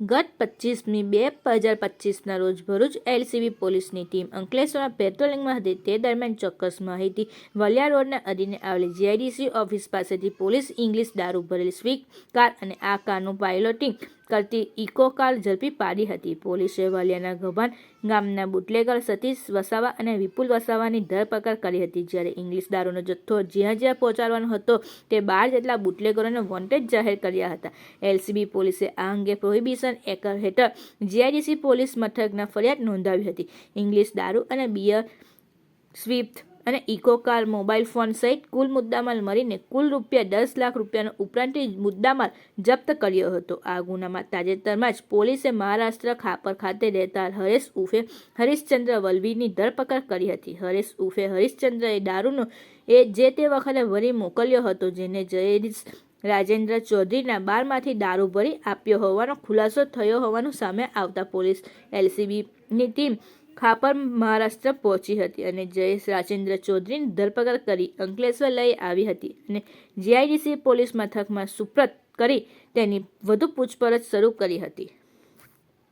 ગત પચીસમી બે હજાર પચીસના રોજ ભરૂચ એલસીબી પોલીસની ટીમ અંકલેશ્વરમાં પેટ્રોલિંગમાં હતી. તે દરમિયાન ચોક્કસ માહિતી વલિયા રોડના અધીને આવેલી જીઆઈડીસી ઓફિસ પાસેથી પોલીસ ઇંગ્લિશ દારૂ ભરેલી સ્વીક કાર અને આ કારનું પાયલોટિંગ કરતી ઇકો કાર ઝડપી પાડી હતી. પોલીસે વલિયાના ગભાન ગામના બુટલેગર સતીશ વસાવા અને વિપુલ વસાવાની ધરપકડ કરી હતી. જ્યારે ઇંગ્લિશ દારૂનો જથ્થો જ્યાં જ્યાં પહોંચાડવાનો હતો, તે બાર જેટલા બુટલેગરોને વોન્ટેડ જાહેર કર્યા હતા. એલસીબી પોલીસે આ અંગે પ્રોહિબિશન એકર હેઠળ જીઆઈડીસી પોલીસ મથકના ફરિયાદ નોંધાવી હતી. ઇંગ્લિશ દારૂ અને બિયર સ્વિફ્ટ અને ઇકોકાર મોબાઈલ ફોન સહિત કુલ મુદ્દામાલ મળીને કુલ રૂપિયા દસ લાખ રૂપિયાનો ઉપરાંત મુદ્દામાલ જપ્ત કર્યો હતો. આ ગુનામાં તાજેતરમાં જ પોલીસે મહારાષ્ટ્ર ખાપર ખાતે રહેતા હરેશ ઉફે હરીશચંદ્ર વલવીની ધરપકડ કરી હતી. હરેશ ઉફે હરીશચંદ્રએ દારૂનો એ જે તે વખતે વરી મોકલ્યો હતો, જેને જયેશ રાજેન્દ્ર ચૌધરીના બારમાંથી દારૂ ભરી આપ્યો હોવાનો ખુલાસો થયો હોવાનું સામે આવતા પોલીસ એલસીબીની ટીમ ખાપર મહારાષ્ટ્ર પહોંચી હતી અને જયેશ રાજેન્દ્ર ચૌધરીની ધરપકડ કરી અંકલેશ્વર લઈ આવી હતી અને જીઆઈડીસી પોલીસ મથકમાં સુપ્રત કરી તેની વધુ પૂછપરછ શરૂ કરી હતી.